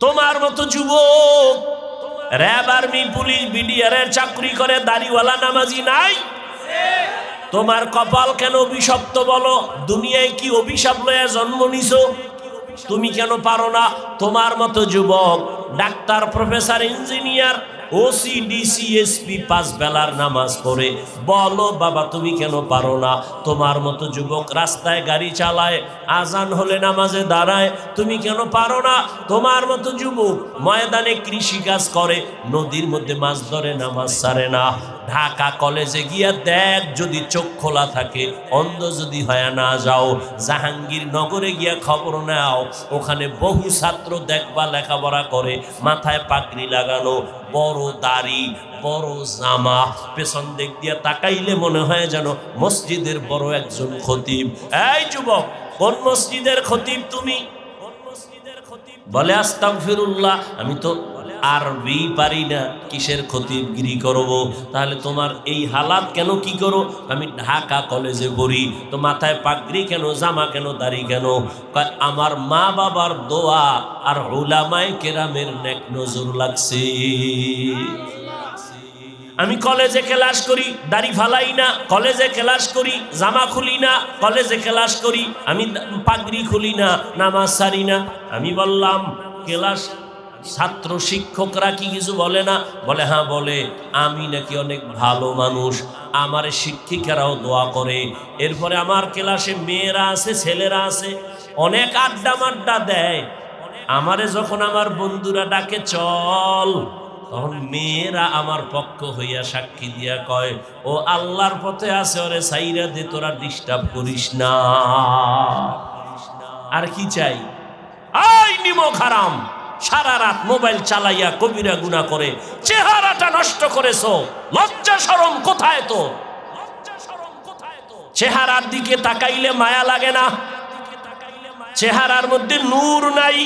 তোমার মতো যুবক, র্যাব আর্মি, পুলিশ, বিডিআরের চাকরি করে, দাড়িওয়ালা, নামাজি নাই? তোমার কপাল কেন অভিশপ্ত বলো? দুনিয়ায় কি অভিশাপ লয়ে জন্ম নিছ? তুমি কেন পারো না? তোমার মতো যুবক, doctor, professor, engineer OC DC SP পাঁচ বেলার নামাজ পড়ে। বলো, বাবা, তুমি কেন পারো না? তোমার মতো যুবক রাস্তায় গাড়ি চালায়, আজান হলে নামাজে দাঁড়ায়, তুমি কেন পারো না? তোমার মতো যুবক ময়দানে কৃষি কাজ করে, নদীর মধ্যে মাছ ধরে, নামাজ সারে না। ঢাকা কলেজে গিয়া দেখ যদি চোখ খোলা থাকে, অন্ধ যদি হয়ে না যাও, জাহাঙ্গীর নগরে গিয়া খবর নাও। ওখানে বহু ছাত্র দেখবা, লেখাপড়া করে, মাথায় পাগড়ি লাগানো বড় দাড়ি, বড় জামা, পেছন দিক দিয়ে তাকাইলে মনে হয় যেন মসজিদের বড় একজন খতিব। এই যুবক, কোন মসজিদের খতিব তুমি? বলে আস্তাম ফিরুল্লাহ আমি তো আরবি পারি না, কিসের খতিবগিরি করব? তাহলে তোমার এই হালাত কেন কি করো? আমি ঢাকা কলেজে পড়ি, তো মাথায় পাগড়ি কেন, জামা কেন, দাড়ি কেন? আমার মা বাবার দোয়া আর ওলামায় কেরামের নেক নজর লাগছে। আমি কলেজে ক্লাস করি, দাড়ি ফালাই না, কলেজে ক্লাস করি, জামা খুলি না, কলেজে ক্লাস করি, আমি পাগড়ি খুলি না, নামাজ সারি না। আমি বললাম, ক্লাস ছাত্র শিক্ষকরা কি কিছু বলে না? বলে হ্যাঁ বলে। আমি নাকি অনেক ভালো মানুষ। আমার শিক্ষিকারাও দোয়া করে। এরপরে আমার ক্লাসে মেয়েরা আছে, ছেলেরা আছে। অনেক আড্ডা মাড্ডা দেয়। আমারে যখন আমার বন্ধুরা ডাকে, চল। তখন মেয়েরা আমার পক্ষ হইয়া সাক্ষী দিয়া কয়, ও আল্লাহর পথে আছে, ওরে সাইরা দে, তোরা ডিস্টার্ব করিস না। আর কি চাই? আই নিমক হারাম। সারা রাত মোবাইল চালাইয়া কবিরা গুণা করে, চেহারাটা নষ্ট করেছ, লজ্জা সরম কোথায় তো চেহারার দিকে তাকাইলে মায়া লাগে না। চেহারার মধ্যে নূর নাই।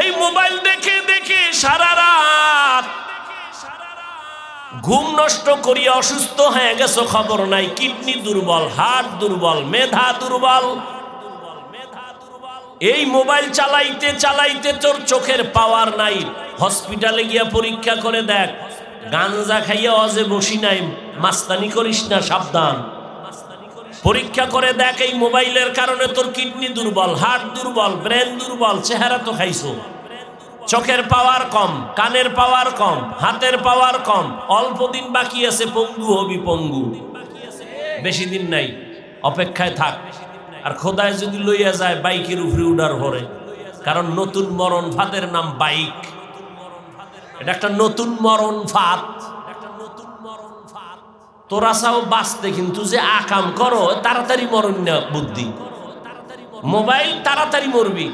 এই মোবাইল দেখে দেখে সারা রাত ঘুম নষ্ট করিয়া অসুস্থ হয়ে গেছো, খবর নাই। কিডনি দুর্বল হার্ট দুর্বল, মেধা দুর্বল। এই মোবাইল চালাইতে চালাইতে তোর চোখের পাওয়ার নাই। হসপিটালে গিয়া পরীক্ষা করে দেখ, গাঞ্জা খাইয়া অজে বসি নাই, মাস্তানি করিস না, সাবধান। পরীক্ষা করে দেখ, এই মোবাইলের কারণে তোর কিডনি দুর্বল, হার্ট দুর্বল, ব্রেন দুর্বল, চেহারা তো খাইছো। চোখের পাওয়ার কম, কানের পাওয়ার কম, হাতের পাওয়ার কম, অল্প দিন বাকি আছে পঙ্গু হবি পঙ্গু। বেশি দিন নাই, অপেক্ষায় থাক। আর খোদায় যদি লইয়া যায়, বাইকের উপরে উডার ভরে কারণ নতুন মরণ ফাতের নাম বাইক। এটা একটা নতুন মরণ ফাত তোরা চাও বাঁচতে কিন্তু যে আকাম করো, তাড়াতাড়ি মরণ না বুদ্ধি। মোবাইল তাড়াতাড়ি মরবি।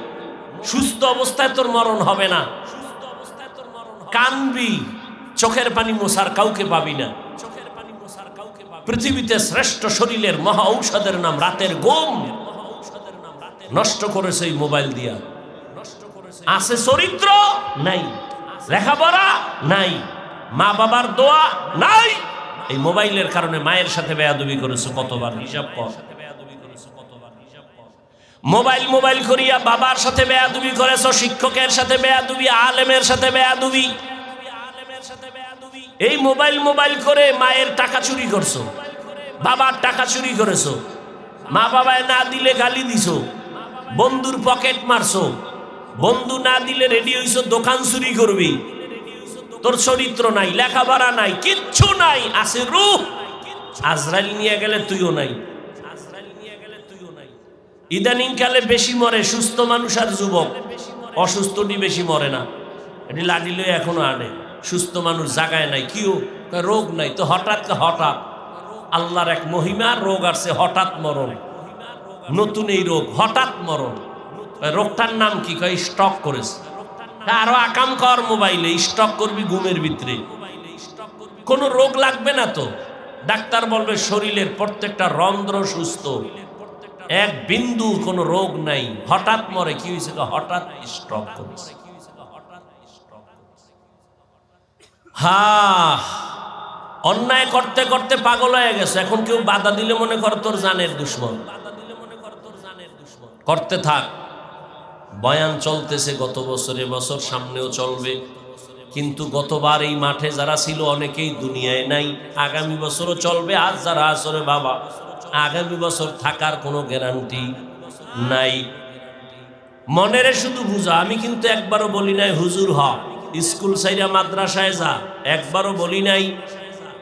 সুস্থ অবস্থায় তোর মরণ হবে না। কানবি, চোখের পানি মোসার কাউকে পাবি না। পৃথিবীতে শ্রেষ্ঠ শরীরের মহা ঔষধের নাম রাতের গোম নষ্ট করেছে এই মোবাইল দিয়া। আছে চরিত্র নাই, লেখাপড়া নাই মা বাবার দোয়া নাই। এই মোবাইলের কারণে মায়ের সাথে বেয়াদবি করেছে কতবার, হিসাব কর। মোবাইল মোবাইল করিয়া বাবার সাথে বেয়াদুবি করেছ, শিক্ষকের সাথে বেয়াদুবি, আলেমের সাথে বেয়াদুবি। এই মোবাইল মোবাইল করে মায়ের টাকা চুরি করছ, বাবার টাকা চুরি করেছ মা বাবায় না দিলে গালি দিছো। বন্ধুর পকেট মারছো। বন্ধু না দিলে রেডি হইছো, দোকান চুরি করবি। তোর চরিত্র নাই, লেখাপড়া নাই, কিচ্ছু নাই, আছে রূপ। আজরাইল নিয়ে গেলে তুইও নাই। ইদানিং কালে বেশি মরে সুস্থ মানুষ আর যুবক। অসুস্থটি বেশি মরে না। এটি লাডিলে এখনও আনে। সুস্থ মানুষ জাগায় নাই, কিও? রোগ নাই। তো হঠাৎ হঠাৎ। আল্লাহর এক মহিমা, রোগ আসছে, হঠাৎ মরণ। নতুন এই রোগ, হঠাৎ মরণ। রোগটার নাম কি? কয়, স্টক করেছে। আরও আকাম কর মোবাইলে, স্টক করবি ঘুমের ভিতরে। কোনো রোগ লাগবে না তো? ডাক্তার বলবে, শরীরের প্রত্যেকটা রন্ধ্র সুস্থ। এক বিন্দু কোনো রোগ নাই। হঠাৎ মরে, কি হয়েছে? হঠাৎ স্ট্রক করেছে। হা অন্যায় করতে করতে পাগল হয়ে গেছে। এখন কেউ বাধা দিলে মনে কর তোর জানের দুশ্মন। করতে থাক। বয়ান চলতেছে, গত বছরে বছর সামনেও চলবে। কিন্তু গতবার এই মাঠে যারা ছিল, অনেকেই দুনিয়ায় নাই। আগামী বছরও চলবে আজ যারা আসরে বাবা, আগামী বছর থাকার কোনো গ্যারান্টি নাই। মনেরে শুধু বুঝা, আমি কিন্তু একবারও বলি নাই, হুজুর হ, স্কুল সাইরা মাদ্রাসায় যা। একবারও বলি নাই,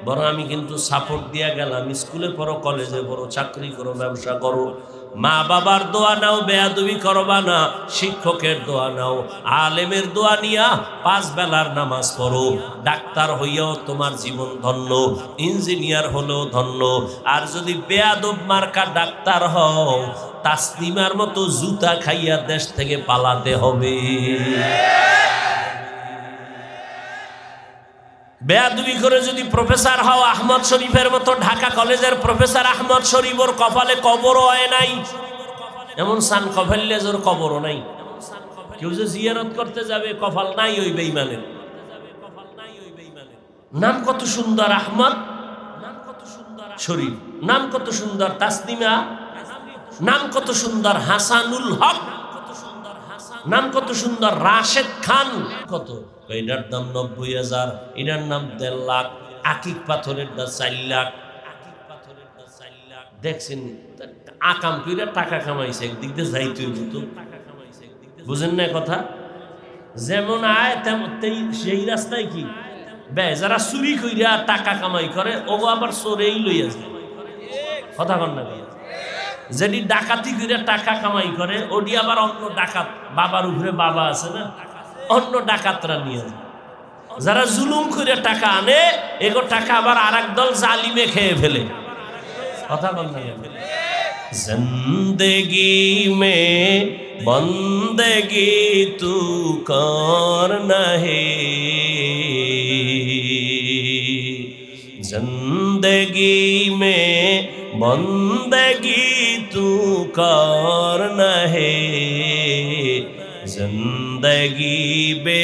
বরং আমি কিন্তু সাপোর্ট দিয়া গেলাম, স্কুলে পড়ো, কলেজে পড়ো, চাকরি করো, ব্যবসা করো। মা বাবার দোয়া নাও, বেয়াদবি করবা না, শিক্ষকের দোয়া নাও, আলেমের দোয়া নিয়া পাঁচ বেলার নামাজ পড়ো। ডাক্তার হইয়াও তোমার জীবন ধন্য, ইঞ্জিনিয়ার হলেও ধন্য। আর যদি বেয়াদব মার্কা ডাক্তার হও তাসলিমার মতো জুতা খাইয়া দেশ থেকে পালাতে হবে। বেয়াদবি করে যদি প্রফেসর হও আহমদ শরীফের মতো ঢাকা কলেজের প্রফেসর আহমদ শরীফ ওর কপালে কবরও হয় নাই। এমন সান কফেল্লেজোর কবরও নাই। কেউ যে জিয়ারত করতে যাবে, কপাল নাই ওই বেইমানের। নাম কত সুন্দর আহমদ? নাম কত সুন্দর শরীফ। নাম কত সুন্দর তাসনিমা? নাম কত সুন্দর হাসানুল হক? নাম কত সুন্দর রাশেদ খান? কত? এটার দাম নব্বই হাজার, এটার নাম দেড় লাখ, আকিক পাথরের দাম চার লাখ। দেখছেন আকাম কইরা টাকা কামাইছে, একদিক দিয়ে যাইতে হইব তো। বুঝেন না কথা? যেমন আয় তেমন সেই রাস্তায় কি? বে যারা চুরি কইরা টাকা কামাই করে ও আবার চোরেই লইয়া যায়। কথা কন না? যেটি ডাকাতি করে টাকা কামাই করে, ওটি আবার অন্য ডাকাত, বাবার উপরে বাবা আছে না? অন্য ডাকাতরা নিয়ে যায়। যারা জুলুম করে টাকা আনে, এগো টাকা আবার আর দল জালিমে খেয়ে ফেলে। কথা বলতে জিন্দগি মে বন্দগি তু কর নহে। জিন্দগি মে বন্দগি তু কর নহে। जिंदगी बे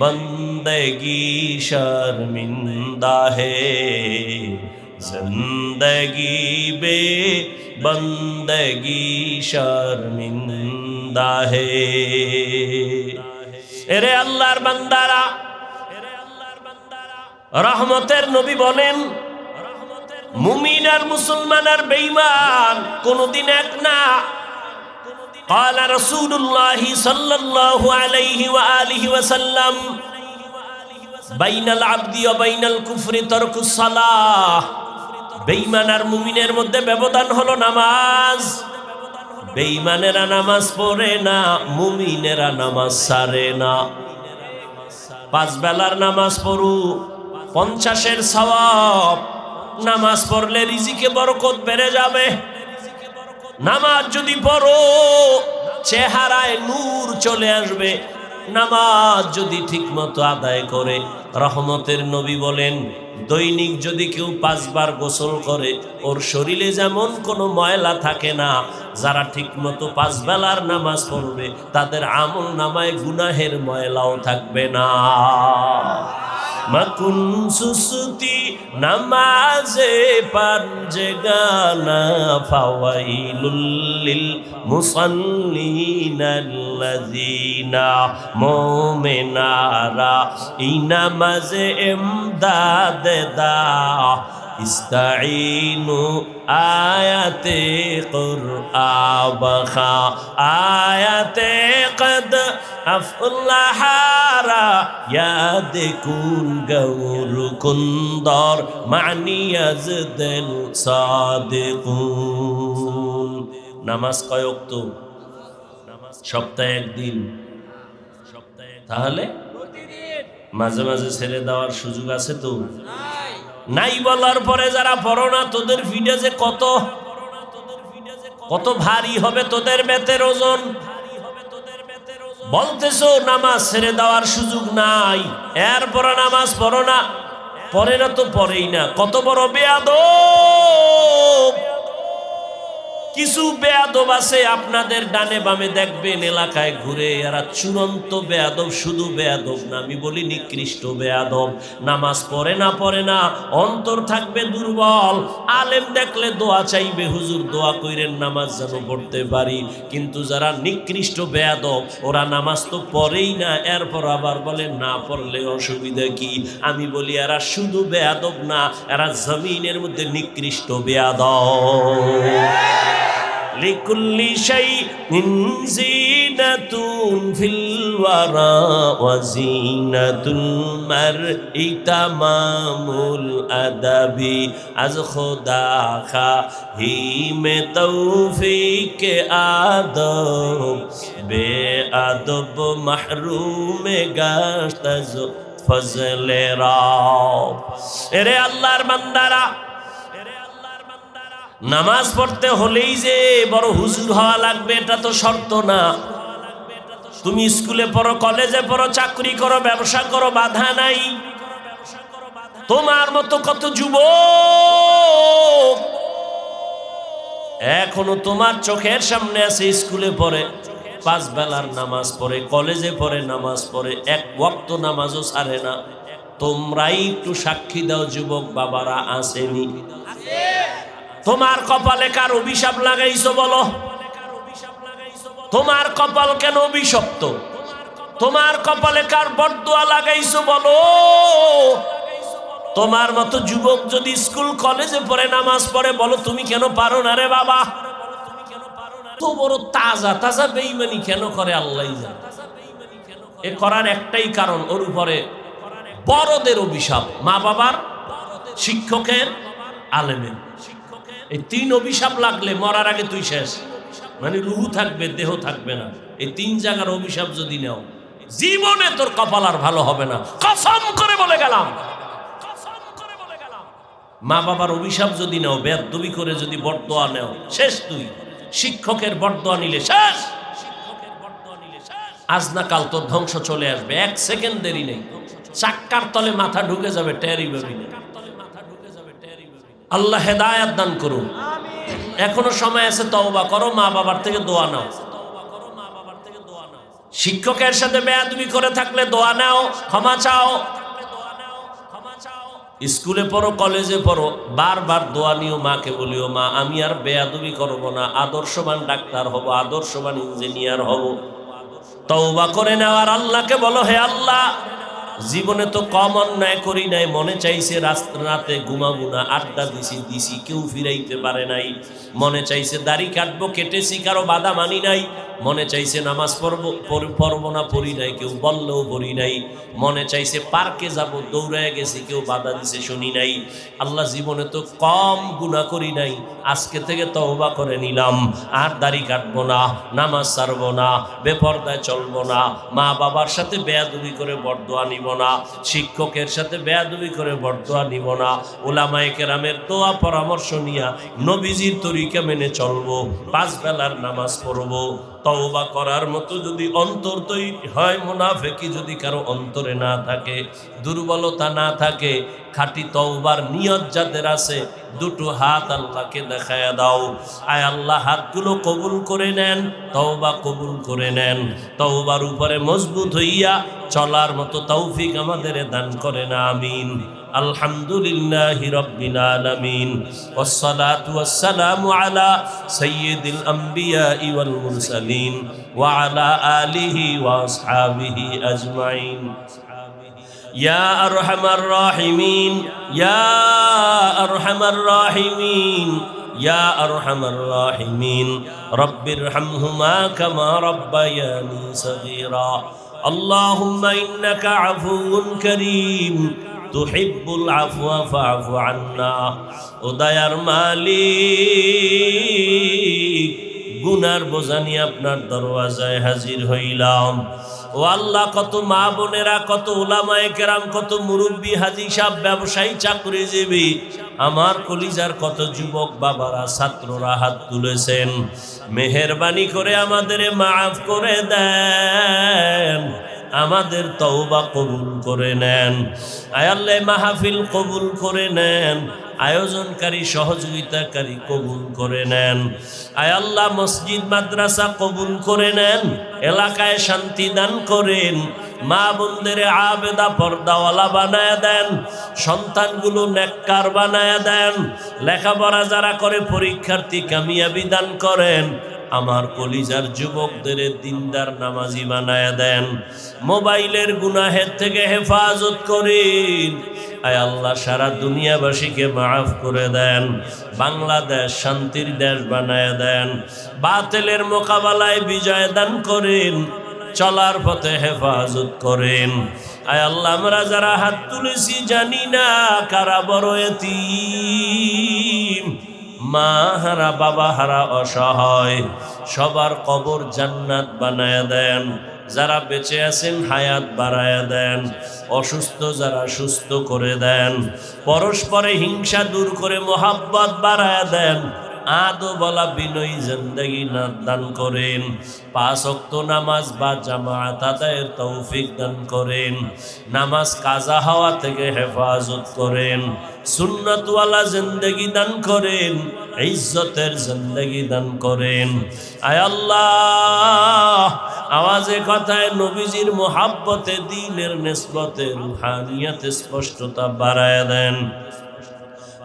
बंदगी शर्मिंदा है जिंदगी बे बंदगी शर्मिंदा है এরে আল্লাহর বান্দারা রহমতের নবী বলেন মুমিন আর মুসলমান আর বেঈমান কোনদিন এক না قال رسول الله صلى الله عليه وآله وسلم بين العبد وبين الكفر ترك الصلاة বেঈমান আর মুমিনের মধ্যে ব্যবধান হলো নামাজ বেঈমানেরা নামাজ পড়ে না মুমিনেরা নামাজ সারে না পাঁচ বেলার নামাজ পড়ু পঞ্চাশের সওয়াব নামাজ পড়লে রিজিকে বরকত বেড়ে যাবে নামাজ যদি পড়ো, চেহারায় নূর চলে আসবে। নামাজ যদি ঠিকমতো আদায় করে, রহমতের নবী বলেন, দৈনিক যদি কেউ পাঁচবার গোসল করে, ওর শরীরে যেমন কোনো ময়লা থাকে না, যারা ঠিকমতো পাঁচ বেলার নামাজ পড়বে, তাদের আমল নামায় গুনাহের ময়লাও থাকবে না। মকুন সুসুতি নামাজে পাঞ্জে গানা ফাওয়াইলুল মুসাল্লিনাল্লাযিনা মুমিনারা। এই নামাজে এমদাদ দা ইস্তাইনু আয়াতে কুরআবখা আয়াতে কদ আফলাহারা ইয়াদ কুন গৌর কুন্দর মানিয়াজ দিল সাদিকুন। নামাজ কয় ওয়াক্ত সপ্তাহে একদিন। সপ্তাহে তাহলে? মাঝে মাঝে ছেড়ে দেওয়ার সুযোগ আছে তো? নাই বলার পরে যারা পড়ো না, তোদের ফিডে যে কত কত ভারী হবে তোদের বেতের ওজন। বলতেছো, নামাজ ছেড়ে দেওয়ার সুযোগ নাই। এরপর নামাজ পড়ো না পরে না তো পরেই না। কত বড় বেয়াদ কিছু বেয়াদব আছে আপনাদের ডানে বামে দেখবেন এলাকায় ঘুরে, এরা চূড়ান্ত বেয়াদব, শুধু বেয়াদব না, আমি বলি নিকৃষ্ট বেয়াদব। নামাজ পড়ে না পড়ে না, অন্তর থাকবে দুর্বল। আলেম দেখলে দোয়া চাইবে, হুজুর দোয়া কইরেন নামাজ যেন পড়তে পারি। কিন্তু যারা নিকৃষ্ট বেয়াদব, ওরা নামাজ তো পড়েই না, এরপর আবার বলে, না পড়লে অসুবিধা কি? আমি বলি, এরা শুধু বেয়াদব না, এরা জমিনের মধ্যে নিকৃষ্ট বেয়াদব। লিকুল্লি শাই জিনাতুন ফিল ওয়ারা ওয়া জিনাতুল মারই তামামুল আদাবি। আজ খোদা খা হি মে তৌফিক আদব বে আদব মাহরুম গাস্তাজ ফজলে রাও এরে আল্লাহর বান্দারা নামাজ পড়তে হলেই যে বড় হুজুর হওয়া লাগবে, এটা তো শর্ত না। তুমি স্কুলে পড়ো, কলেজে পড়ো, চাকরি করো, ব্যবসা করো, বাধা নাই। তোমার মতো কত যুব এখনও তোমার চোখের সামনে আছে, স্কুলে পড়ে, পাঁচ বেলার নামাজ পড়ে, কলেজে পড়ে, নামাজ পড়ে, এক ওয়াক্ত নামাজও ছাড়ে না। তোমরাই একটু সাক্ষী দাও, যুবক বাবারা, আসেনি। তোমার কপালে কার অভিশাপ লাগাইছো বলো? তোমার কপাল কেন অভিশপ্ত? তোমার কপালে কার বরদোয়া লাগাইছো বলো? তোমার মতো যুবক যদি স্কুল, কলেজে পড়ে, নামাজ পড়ে, বলো, তুমি কেন পারো না রে বাবা? তো বড় তাজা তাজা বেইমানি কেন করে আল্লাহ এ করার একটাই কারণ, ওর উপরে বড়দের অভিশাপ মা বাবার শিক্ষকের, আলেমের। এই তিন অভিশাপ লাগলে মরার আগে তুই শেষ। মানে রুহু থাকবে, দেহ থাকবে না। এই তিন জায়গার অভিশাপ যদি নেও, জীবনে তোর কপাল আর ভালো হবে না। কসম করে বলে গেলাম। মা বাবার অভিশাপ যদি নেও বেদবি করে যদি বরদোয়া নেও, শেষ তুই। শিক্ষকের বরদোয়া নিলে শেষ। আজ না কাল তোর ধ্বংস চলে আসবে। এক সেকেন্ড দেরি নেই। চাক্কার তলে মাথা ঢুকে যাবে টেরি ভাবি আল্লাহ হেদায়াত দান করুন। এখনও সময় আছে তওবা করো মা বাবার থেকে দোয়া নাও। শিক্ষকের সাথে বেয়াদবি করে থাকলে দোয়া নাও ক্ষমা চাও। স্কুলে পড়ো কলেজে পড়ো বারবার দোয়া নিও মাকে বলিও মা আমি আর বেয়াদবি করব না আদর্শবান ডাক্তার হব আদর্শবান ইঞ্জিনিয়ার হব। তওবা করে নেওয়ার আল্লাহকে বলো হে আল্লাহ জীবনে তো কম অন্যায় করি নাই, মনে চাইছে রাতে ঘুমাবো না, আড্ডা দিছি দিছি, কেউ ফিরাইতে পারে নাই। মনে চাইছে দাড়ি কাটবো, কেটেছি, কারও বাধা মানি নাই। মনে চাইছে নামাজ পড়ব, পড়- পড়ব না, পড়ি নাই, কেউ বললেও পড়ি নাই। মনে চাইছে পার্কে যাব, দৌড়ায় গেছি, কেউ বাধা দিছে, শুনি নাই। আল্লাহ জীবনে তো কম গুণা করি নাই, আজকে থেকে তওবা করে নিলাম। আর দাড়ি কাটবো না, নামাজ ছাড়বো না, বেপর্দায় চলবো না মা বাবার সাথে বেয়াদুবি করে বরদোয়া নিব না, শিক্ষকের সাথে বেয়াদবি করে বরদোয়া নিব না ওলামায়ে কেরামের তোয়া পরামর্শ নিয়া নবীজির তরিকা মেনে চলবো, পাঁচ বেলার নামাজ পড়ব। তওবা করার মতো যদি অন্তর তৈরি হয়, মুনাফেকি যদি কারও অন্তরে না থাকে, দুর্বলতা না থাকে, খাঁটি তওবার নিয়ত যাদের আছে দুটো হাত আল্লাহকে দেখায় দাও আয় আল্লাহ হাতগুলো কবুল করে নেন তওবা কবুল করে নেন তওবার উপরে মজবুত হইয়া চলার মতো তৌফিক আমাদের দান করে না আমিন আলহামদুলিল্লাহ রব্বিল আলামিন والصلاة والسلام على سيد الأنبياء والمرسلين وعلى آله وأصحابه أجمعين يا أرحم الراحمين يا أرحم الراحمين يا أرحم الراحمين رب ارحمهما كما ربياني صغيرا اللهم إنك عفو كريم تحب العفو فاعف عنا উদয়ার মালিক গুনার বোঝানি আপনার দরওয়াজায় হাজির হইলাম ও আল্লাহ, কত মা বোনেরা, কত ওলামায় কেরাম, কত মুরব্বী, হাজি সাহ ব্যবসায়ী, চাকরিজীবী। আমার কলিজার কত যুবক বাবারা, ছাত্ররা হাত তুলেছেন। মেহরবানি করে আমাদের মাফ করে দেন। আমাদের তওবা কবুল করে নেন। আয়াল্লাহ মাহফিল কবুল করে নেন। আয়োজনকারী সহযোগিতাকারী কবুল করে নেন। আয়াল্লাহ মসজিদ মাদ্রাসা কবুল করে নেন। এলাকায় শান্তি দান করেন। মা বোনদের আবেদা পর্দাওয়ালা বানায় দেন। সন্তানগুলো নেককার বানায় দেন। লেখাপড়া যারা করে, পরীক্ষার্থী কামিয়াবি দান করেন। আমার কলিজার যুবকদের দিনদার নামাজি বানায় দেন। মোবাইলের গুনাহের থেকে হেফাজত করেন। আয় আল্লাহ, সারা দুনিয়াবাসীকে মাফ করে দেন। বাংলাদেশ শান্তির দেশ বানায় দেন। বাতেলের মোকাবেলায় বিজয় দান করেন। চলার পথে হেফাজত করেন। আয় আল্লাহ, আমরা যারা হাত তুলেছি জানি না কারা বড় এতিম। মা হারা, বাবা হারা অসহায়। সবার কবর জান্নাত বানায় দেন। যারা বেঁচে আছেন, হায়াত বাড়ায় দেন। অসুস্থ যারা সুস্থ করে দেন। পরস্পরে হিংসা দূর করে মোহাব্বত বাড়ায় দেন। আদো বলা বিনয়ী জিন্দগি দান করেন। পাঁচ অক্ত নামাজ বা জামাত আদায়ের তৌফিক দান করেন। নামাজ কাজা হওয়া থেকে হেফাজত করেন। সুন্নতওয়ালা জিন্দগি দান করেন। ইজ্জতের জিন্দগি দান করেন। আয় আল্লাহ, আওয়াজে কথায় নবীজির মোহাব্বতে দিনের নেসবতে, রুহানিয়াতে স্পষ্টতা বাড়ায় দেন।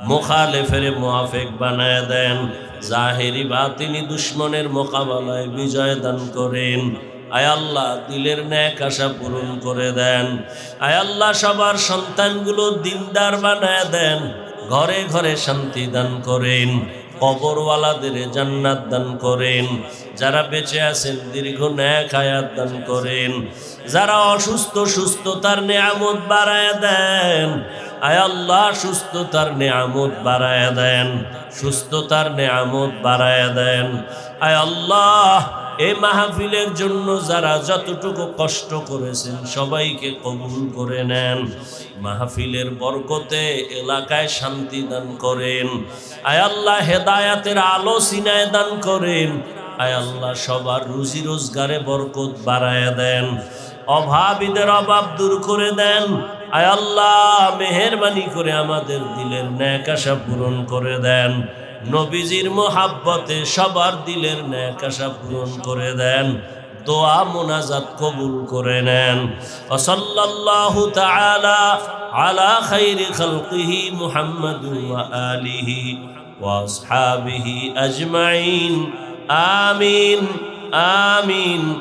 মোখালেফের মোয়াফেক বানায় দেন। জাহেরি বা তিনি দুশ্মনের মোকাবেলায় বিজয় দান করেন। আয় আল্লাহ, দিলের ন্যাক আশা পূরণ করে দেন। আয় আল্লাহ, সবার সন্তানগুলো দিনদার বানায় দেন। ঘরে ঘরে শান্তি দান করেন। কবরওয়ালাদের জান্নাত দান করেন। যারা বেঁচে আছেন, দীর্ঘ ন্যাক হায়াত দান করেন। যারা অসুস্থ, সুস্থতার নিয়ামত বাড়ায় দেন। আয় আল্লাহ, সুস্থতার নিয়ামত বাড়ায় দেন। সুস্থতার নিয়ামত বাড়ায় দেন। আয় আল্লাহ, এই মাহফিলের জন্য যারা যতটুকু কষ্ট করেছেন সবাইকে কবুল করে নেন। মাহফিলের বরকতে এলাকায় শান্তি দান করেন। আয় আল্লাহ, হেদায়াতের আলো সিনায় দান করেন। আয় আল্লাহ, সবার রুজি রোজগারে বরকত বাড়ায় দেন। অভাবীদের অভাব দূর করে দেন। আয় আল্লাহ, মেহরবানি করে আমাদের দিলের ন্যাক আশা পূরণ করে দেন। নবীজির মোহাব্বতে সবার দিলের ন্যাক আশা পূরণ করে দেন। দোয়া মোনাজাত কবুল করে নেন। ওসল্লাল্লাহু তাআলা আলা খাইরি খালকিহি মুহাম্মাদুন ওয়া আলিহি ওয়া আজমাইন। আমিন আমিন।